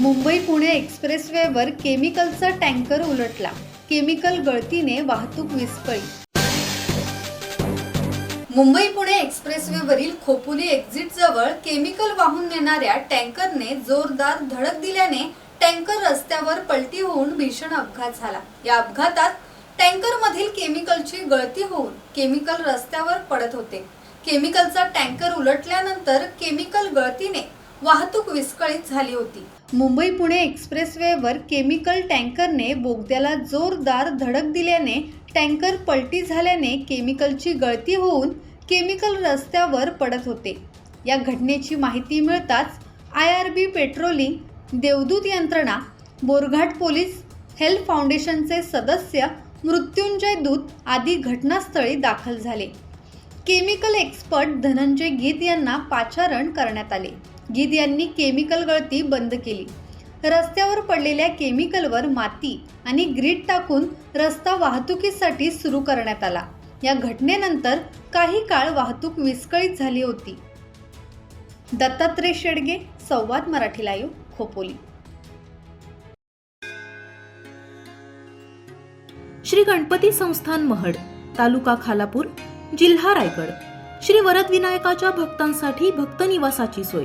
मुंबई पुणे एक्सप्रेसवेवर केमिकलचा टँकर उलटला. केमिकल गळतीने वाहतूक विस्कळीत. मुंबई पुणे एक्सप्रेसवेवरील खोपोली एक्झिट जवळ केमिकल वाहून नेणाऱ्या टँकरने जोरदार धडक दिल्याने टँकर रस्त्यावर पलटी होऊन भीषण अपघात झाला. या अपघातात टँकर मधील केमिकलची गळती होऊन केमिकल रस्त्यावर पडत होते. केमिकलचा टँकर उलटल्यानंतर केमिकल गळतीने वाहतूक विस्कळीत झाली होती. मुंबई पुणे एक्सप्रेसवेवर केमिकल टँकरने बोगद्याला जोरदार धडक दिल्याने टँकर पलटी झाल्याने केमिकलची गळती होऊन केमिकल रस्त्यावर पडत होते. या घटनेची माहिती मिळताच आय आर बी पेट्रोलिंग देवदूत यंत्रणा बोरघाट पोलीस हेल्थ फाउंडेशनचे सदस्य मृत्युंजय दूत आदी घटनास्थळी दाखल झाले. केमिकल एक्सपर्ट धनंजय गीत यांना पाचारण करण्यात आले. गीत यांनी केमिकल गळती बंद केली. रस्त्यावर पडलेल्या केमिकलवर माती आणि ग्रीट टाकून रस्ता वाहतुकीसाठी सुरू करण्यात आला. या घटनेनंतर काही काळ वाहतूक विस्कळीत झाली होती. दत्तात्रय शेडगे संवाद मराठी लाईव्ह खोपोली. श्री गणपती संस्थान महड तालुका खालापूर जिल्हा रायगड. श्री वरदविनायकाच्या भक्तांसाठी भक्त निवासाची सोय.